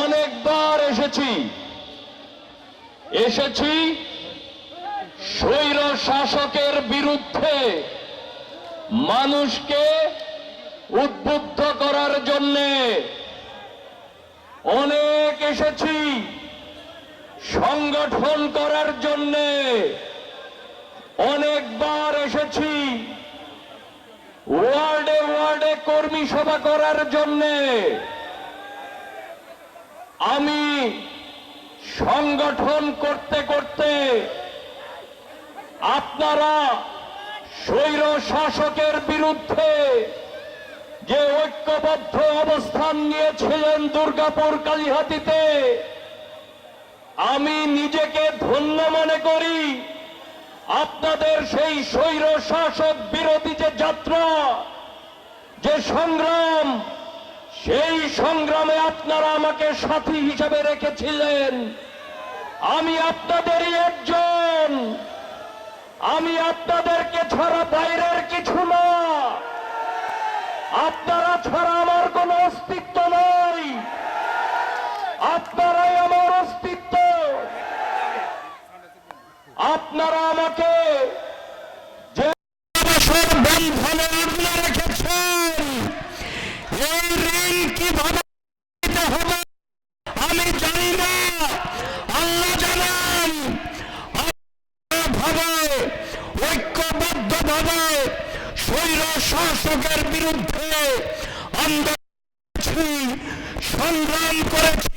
অনেকবার এসেছি। এসেছি স্বৈর শাসকের বিরুদ্ধে মানুষকে উদ্বুদ্ধ করার জন্যে। অনেক এসেছি সংগঠন করার জন্যে। অনেকবার এসেছি। ওয়ার্ডে ওয়ার্ডে কর্মী সভা করার জন্যে। আমি সংগঠন করতে করতে আপনারা স্বৈর শাসকের বিরুদ্ধে যে ঐক্যবদ্ধ অবস্থান নিয়েছিলেন দুর্গাপুর কালীহাতিতে, আমি নিজেকে ধন্য মনে করি। আপনাদের সেই স্বৈর শাসক বিরোধী যে যাত্রা, যে সংগ্রাম, সেই সংগ্রামে আপনারা আমাকে সাথী হিসেবে রেখেছিলেন। আমি আপনাদেরই একজন। আমি আপনাদেরকে ছাড়া বাইরের কিছু না। আপনারা ছাড়া আমার কোনো অস্তিত্ব নাই আপনারাই আমার অস্তিত্ব আপনারা আমাকে যে বছর বন্ধনে আটকে রেখেছেন এই ঋণ কীভাবে দিতে হবে আমি জানি না আল্লাহ জানেন ভাবে ঐক্যবদ্ধ ভাবে স্বৈর শাসকের বিরুদ্ধে সংগ্রাম করেছি।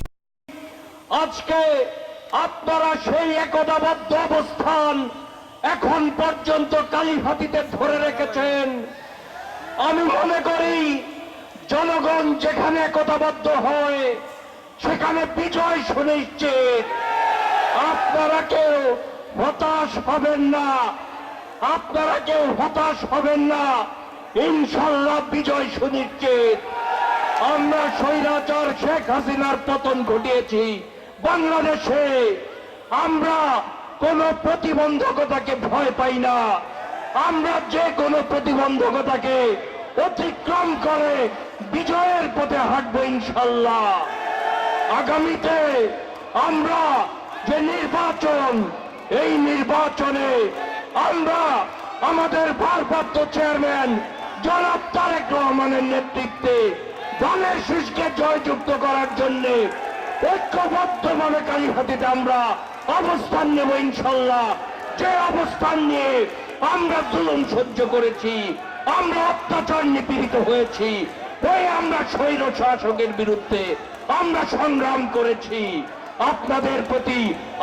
আজকে আপনারা সেই একতাবদ্ধ অবস্থান এখন পর্যন্ত কালীহাতিতে ধরে রেখেছেন। আমি মনে করি জনগণ যেখানে একতাবদ্ধ হয়, সেখানে বিজয় সুনিশ্চিত। আপনারা কেউ হতাশ হবেন না। আপনারা কেউ হতাশ হবেন না। ইনশাল্লাহ বিজয় সুনিশ্চিত। আমরা স্বৈরাচার শেখ হাসিনার পতন ঘটিয়েছি। বাংলাদেশে আমরা কোন প্রতিবন্ধকতাকে ভয় পাই না। আমরা যে কোনো প্রতিবন্ধকতাকে অতিক্রম করে বিজয়ের পথে হাঁটবো ইনশাল্লাহ আগামীতে আমরা যে নির্বাচন, এই নির্বাচনে আমরা আমাদের ভারপ্রাপ্ত চেয়ারম্যান জনাব তারেক রহমানের নেতৃত্বে দলের শীষকে জয়যুক্ত করার জন্য ঐক্যবদ্ধভাবে কালীহাতিতে আমরা অবস্থান নেব ইনশাল্লাহ। যে অবস্থান নিয়ে আমরা জুলুম সহ্য করেছি, আমরা অত্যাচার নিপীড়িত হয়েছি ওই আমরা স্বৈর শাসকের বিরুদ্ধে আমরা সংগ্রাম করেছি। আপনাদের প্রতি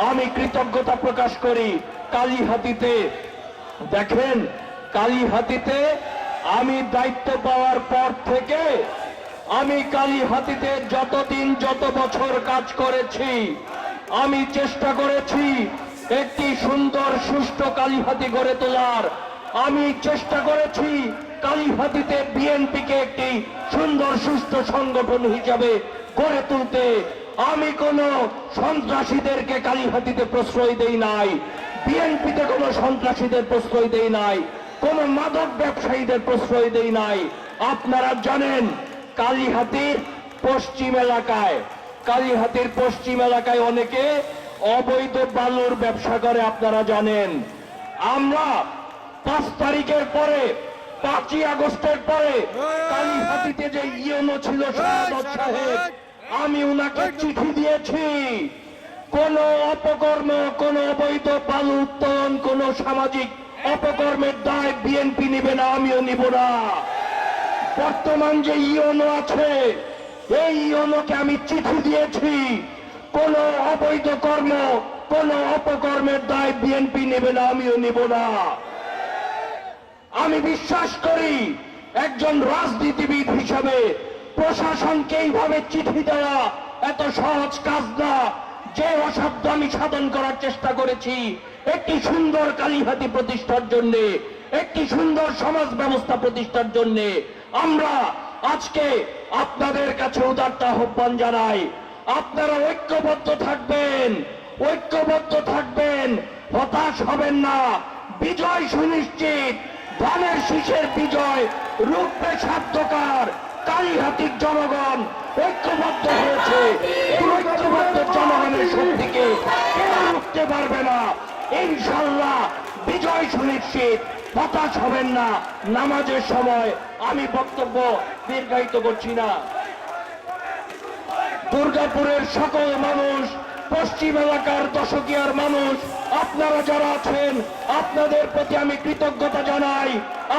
আমি কৃতজ্ঞতা প্রকাশ করি কালীহাতিতে দেখেন, কালীহাতিতে আমি দায়িত্ব পাওয়ার পর থেকে আমি কালীহাতিতে যতদিন যত বছর কাজ করেছি, আমি চেষ্টা করেছি একটি সুন্দর, সুষ্ঠু কালীহাতি গড়ে তোলার। আমি চেষ্টা করেছি কালীহাতিতে বিএনপিকে একটি সুন্দর, সুষ্ঠু সংগঠন হিসাবে গড়ে তুলতে। আমি কোন সন্ত্রাসীদেরকে কালীহাতিতে প্রশ্রয় দেই নাই। বিএনপিতে কোনো সন্ত্রাসীদের প্রশ্রয় দেই নাই, কোন মাদক ব্যবসায়ীদের প্রশ্রয় দেই নাই। আপনারা জানেন, কালীহাতির পশ্চিম এলাকায়, কালীহাতির পশ্চিম এলাকায় অনেকে অবৈধ বালুর ব্যবসা করে, আপনারা জানেন। আমরা পাঁচ তারিখের পরে, পাঁচই আগস্টের পরে কালীহাতিতে যে ইয়নো ছিল সাহেব, আমি উনাকে চিঠি দিয়েছি। কোন অপকর্ম, কোন অবৈধ বালু উত্তোলন, কোন সামাজিক অপকর্মের দায় বিএনপি নিবে না, আমিও নিব না। বর্তমান যে ইয়নো আছে, এই ইয়নোকে আমি চিঠি দিয়েছি, কোন অবৈধ কর্ম, কোন অপকর্মের দায় বিএনপি নেবে না, আমিও নিব না। আমি বিশ্বাস করি, একজন রাজনীতিবিদ হিসাবে প্রশাসনকে এইভাবে চিঠি দেওয়া এত সহজ কাজ না। যে অসাধ্য আমি সাধন করার চেষ্টা করেছি, একটি সুন্দর কালীহাতি প্রতিষ্ঠার জন্য, একটি সুন্দর সমাজ ব্যবস্থা প্রতিষ্ঠার জন্য, আমরা আজকে আপনাদের কাছে উদারতা আহ্বান জানাই। আপনারা ঐক্যবদ্ধ থাকবেন ঐক্যবদ্ধ থাকবেন, হতাশ হবেন না। বিজয় সুনিশ্চিত, ধানের শীষের বিজয় রূপে সাধ্যকার কালীহাতির জনগণ ঐক্যবদ্ধ হয়েছে এই ঐক্যবদ্ধ জনগণের শক্তিকে কেউ রুখতে পারবে না ইনশাল্লাহ বিজয় সুনিশ্চিত। হতাশ হবেন না, নামাজের সময় আমি বক্তব্য দীর্ঘায়িত করছি না। দুর্গাপুরের সকল মানুষ, পশ্চিম এলাকার দশকিয়ার মানুষ, আপনারা যারা আছেন, আপনাদের প্রতি আমি কৃতজ্ঞতা জানাই।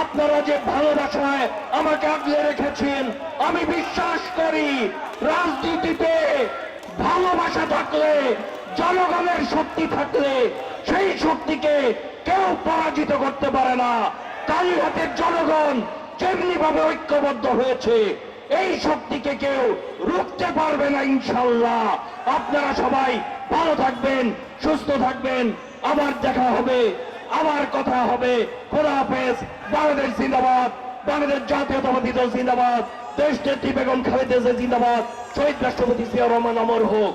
আপনারা যে ভালোবাসায় আমাকে আগলে রেখেছেন, আমি বিশ্বাস করি, রাজনীতিতে ভালোবাসা থাকলে জনগণের শক্তি থাকলে সেই শক্তিকে কেউ পরাজিত করতে পারে না। কালীঘাটের জনগণ যেমনি ভাবে ঐক্যবদ্ধ হয়েছে, এই শক্তিকে কেউ রুখতে পারবে না ইনশাল্লাহ আপনারা সবাই ভালো থাকবেন, সুস্থ থাকবেন। আবার দেখা হবে, আবার কথা হবে। খোদা হাফেজ, বাংলাদেশ জিন্দাবাদ, বাংলাদেশ জাতীয়তাবাদী দল জিন্দাবাদ, দেশ নেত্রী বেগম খালেদা জিন্দাবাদ, শহীদ রাষ্ট্রপতি জিয়া রহমান অমর হোক।